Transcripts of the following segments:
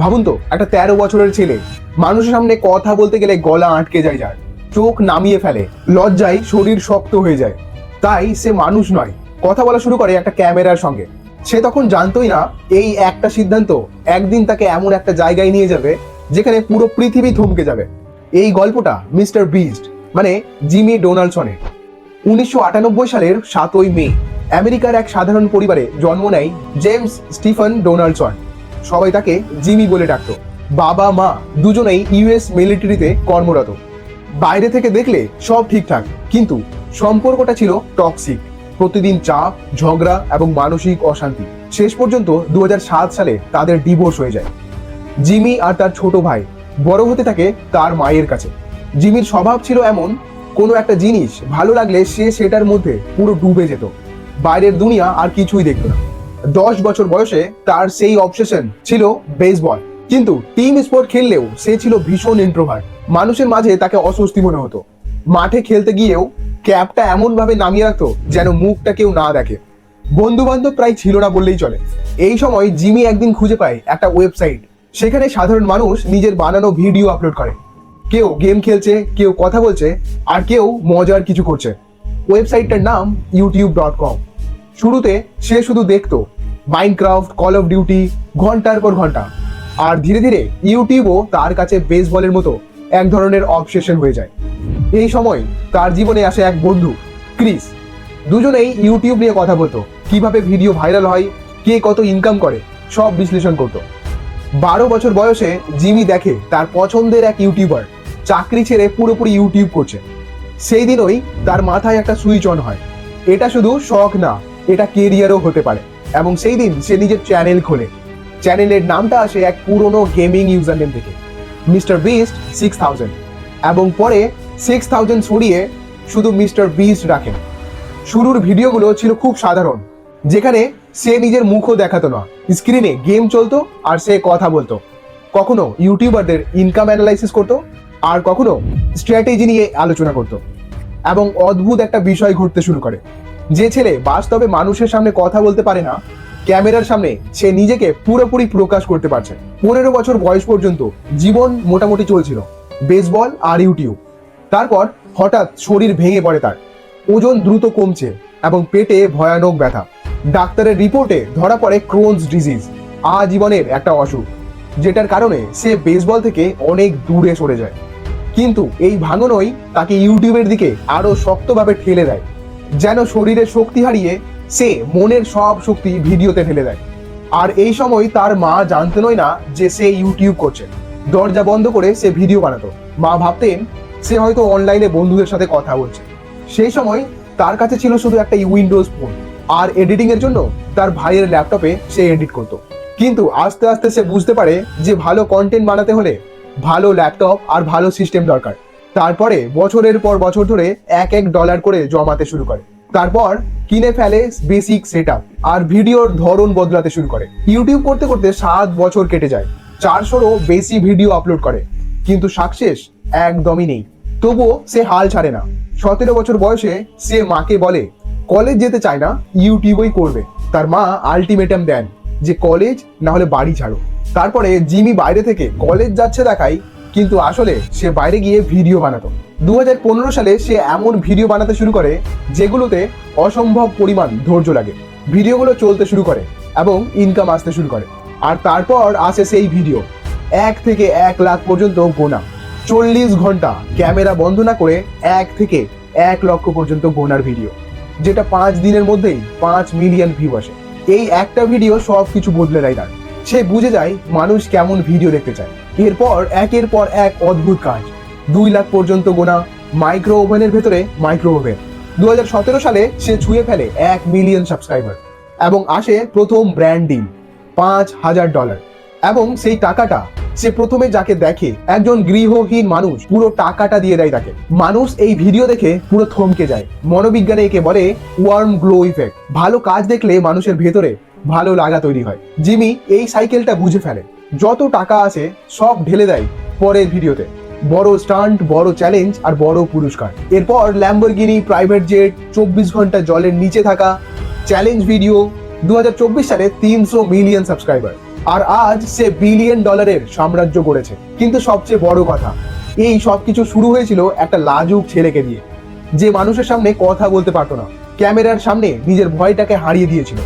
ভাবুন তো, একটা তেরো বছরের ছেলে, মানুষের সামনে কথা বলতে গেলে গলা আটকে যায় যার, চোখ নামিয়ে ফেলে, লজ্জায় শরীর শক্ত হয়ে যায়। তাই সে মানুষ নয়, কথা বলা শুরু করে একটা ক্যামেরার সঙ্গে। সে তখন জানতোই না, এই একটা সিদ্ধান্ত একদিন তাকে এমন একটা জায়গায় নিয়ে যাবে, যেখানে পুরো পৃথিবী থমকে যাবে। এই গল্পটা মিস্টার বিস্ট মানে জিমি ডোনাল্ডসনের উনিশশো আটানব্বই সালের সাতই মে, আমেরিকার এক সাধারণ পরিবারে জন্ম নেয় জেমস স্টিফেন ডোনাল্ডসন সবাই তাকে জিমি বলে ডাকতো। বাবা, মা দুজনেই ইউএস মিলিটারিতে কর্মরত। বাইরে থেকে দেখলে সব ঠিকঠাক, কিন্তু সম্পর্কটা ছিল টক্সিক প্রতিদিন চাপ, ঝগড়া এবং মানসিক অশান্তি। শেষ পর্যন্ত দু সালে তাদের ডিভোর্স হয়ে যায়। জিমি আর তার ছোট ভাই বড় হতে থাকে তার মায়ের কাছে। জিমির স্বভাব ছিল এমন, কোনো একটা জিনিস ভালো লাগলে সে সেটার মধ্যে পুরো ডুবে যেত। বাইরের দুনিয়া আর কিছুই দেখতো না। দশ বছর বয়সে তার সেই অবসেশন ছিল বেসবল কিন্তু টিম স্পোর্ট খেললেও সে ছিল ভীষণ ইন্ট্রোভার্ট মানুষের মাঝে তাকে অস্বস্তি মনে হতো। মাঠে খেলতে গিয়েও ক্যাপটা এমন ভাবে নামিয়ে রাখতো যেন মুখটা কেউ না দেখে। বন্ধু বান্ধব প্রায় ছিল না বললেই চলে। এই সময় জিমি একদিন খুঁজে পায় একটা ওয়েবসাইট সেখানে সাধারণ মানুষ নিজের বানানো ভিডিও আপলোড করে। কেউ গেম খেলছে, কেউ কথা বলছে, আর কেউ মজার কিছু করছে। ওয়েবসাইটটার নাম ইউটিউব ডট কম শুরুতে সে শুধু দেখতো মাইনক্রাফট কল অফ ডিউটি ঘণ্টার পর ঘণ্টা। আর ধীরে ধীরে ইউটিউবও তার কাছে বেসবলের মতো এক ধরনের অবসেশন হয়ে যায়। এই সময় তার জীবনে আসে এক বন্ধু, ক্রিস। দুজনেই ইউটিউব নিয়ে কথা বলতো, কীভাবে ভিডিও ভাইরাল হয়, কে কত ইনকাম করে, সব বিশ্লেষণ করতো। বারো বছর বয়সে জিমি দেখে তার পছন্দের এক ইউটিউবার চাকরি ছেড়ে পুরোপুরি ইউটিউব করছে। সেই দিনই তার মাথায় একটা সুইচ অন হয়। এটা শুধু শখ না, এটা কেরিয়ারও হতে পারে। এবং সেই দিন সে নিজের চ্যানেল খোলে। চ্যানেলের নামটা আসে এক পুরনো গেমিং ইউজার নেম থেকে। মিস্টার বিস্ট সিক্স থাউজেন্ড এবং পরে সিক্স থাউজেন্ড সরিয়ে শুধু মিস্টার বিস্ট রাখেন। শুরুর ভিডিওগুলো ছিল খুব সাধারণ, যেখানে সে নিজের মুখও দেখাতো না। স্ক্রিনে গেম চলতো আর সে কথা বলতো। কখনো ইউটিউবারদের ইনকাম অ্যানালাইসিস করতো আর কখনো স্ট্র্যাটেজি নিয়ে আলোচনা করতো। এবং অদ্ভুত একটা বিষয় ঘটতে শুরু করে। যে ছেলে বাস্তবে মানুষের সামনে কথা বলতে পারে না, ক্যামেরার সামনে সে নিজেকে পুরোপুরি প্রকাশ করতে পারছে। পনেরো বছর বয়স পর্যন্ত জীবন মোটামুটি চলছিল বেসবল আর ইউটিউব তারপর হঠাৎ শরীর ভেঙে পড়ে তার, ওজন দ্রুত কমছে এবং পেটে ভয়ানক ব্যথা। ডাক্তারের রিপোর্টে ধরা পড়ে ক্রোনস ডিজিজ আজীবনের একটা অসুখ, যেটার কারণে সে বেসবল থেকে অনেক দূরে সরে যায়। কিন্তু এই ভাঙনই তাকে ইউটিউবের দিকে আরও শক্তভাবে ঠেলে দেয়। যেন শরীরের শক্তি হারিয়ে সে মনের সব শক্তি ভিডিওতে ফেলে দেয়। আর এই সময় তার মা জানতেনই না যে সে ইউটিউব করছে। দরজা বন্ধ করে সে ভিডিও বানাতো। মা ভাবতেন সে হয়তো অনলাইনে বন্ধুদের সাথে কথা বলছে। সেই সময় তার কাছে ছিল শুধু একটা উইন্ডোজ ফোন আর এডিটিং এর জন্য তার ভাইয়ের ল্যাপটপে সে এডিট করতো। কিন্তু আস্তে আস্তে সে বুঝতে পারে যে ভালো কন্টেন্ট বানাতে হলে ভালো ল্যাপটপ আর ভালো সিস্টেম দরকার। তারপরে বছরের পর বছর ধরে এক এক ডলার করে জমাতে শুরু করে। তারপর কিনে ফেলে বেসিক সেট আর ভিডিওর ধরন বদলাতে শুরু করে। ইউটিউব করতে করতে সাত বছর কেটে যায়। চারশোরও বেশি ভিডিও আপলোড করে। কিন্তু সাকসেস একদমই নেই। তবুও সে হাল ছাড়ে না। সতেরো বছর বয়সে সে মাকে বলে, কলেজ যেতে চায় না ইউটিউবই করবে। তার মা আলটিমেটাম দেন যে, কলেজ না হলে বাড়ি ছাড়ো। তারপরে জিমি বাইরে থেকে কলেজ যাচ্ছে দেখাই কিন্তু আসলে সে বাইরে গিয়ে ভিডিও বানাতো। দু হাজার পনেরো সালে সে এমন ভিডিও বানাতে শুরু করে যেগুলোতে অসম্ভব পরিমাণ ধৈর্য লাগে। ভিডিওগুলো চলতে শুরু করে এবং ইনকাম আসতে শুরু করে। আর তারপর আসে সেই ভিডিও। এক থেকে এক লাখ পর্যন্ত গোনা। চল্লিশ ঘণ্টা ক্যামেরা বন্ধ না করে এক থেকে এক লক্ষ পর্যন্ত গোনার ভিডিও। যেটা পাঁচ দিনের মধ্যেই পাঁচ মিলিয়ন ভিউ আসে। এই একটা ভিডিও সব কিছু বদলে দেয় তার। সে বুঝে যায় মানুষ কেমন ভিডিও দেখতে চায়। এরপর একের পর এক অদ্ভুত কাজ। দুই লাখ পর্যন্ত গোনা মাইক্রো ওভেনের ভেতরে মাইক্রো ওভেন দুই হাজার সতেরো সালে সে ছুঁয়ে ফেলে এক মিলিয়ন সাবস্ক্রাইবার এবং আসে প্রথম ব্র্যান্ড ডিল পাঁচ হাজার ডলার এবং সেই টাকাটা সে প্রথমে যাকে দেখে একজন গৃহহীন মানুষ পুরো টাকাটা দিয়ে দেয় তাকে। মানুষ এই ভিডিও দেখে পুরো থমকে যায়। মনোবিজ্ঞানে একে বলে ওয়ার্ম গ্লো ইফেক্ট ভালো কাজ দেখলে মানুষের ভেতরে ভালো লাগা তৈরি হয়। জিমি এই সাইকেলটা বুঝে ফেলে। যত টাকা আছে, সব ঢেলে দেয় পরের ভিডিওতে। বড় স্টান্ট বড় চ্যালেঞ্জ আর বড় পুরস্কার। এরপর ল্যাম্বরগিনি প্রাইভেট জেট চব্বিশ ঘণ্টা জলের নিচে থাকা চ্যালেঞ্জ ভিডিও দু হাজার চব্বিশ সালে তিনশো মিলিয়ন সাবস্ক্রাইবার আর আজ সে বিলিয়ন ডলারের সাম্রাজ্য গড়েছে। কিন্তু সবচেয়ে বড় কথা, এই সবকিছু শুরু হয়েছিল একটা লাজুক ছেলেকে দিয়ে যে মানুষের সামনে কথা বলতে পারতো না। ক্যামেরার সামনে নিজের ভয়টাকে হারিয়ে দিয়েছিল।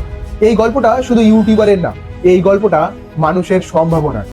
এই গল্পটা শুধু ইউটিউবারের না এই গল্পটা মানুষের সম্ভাবনার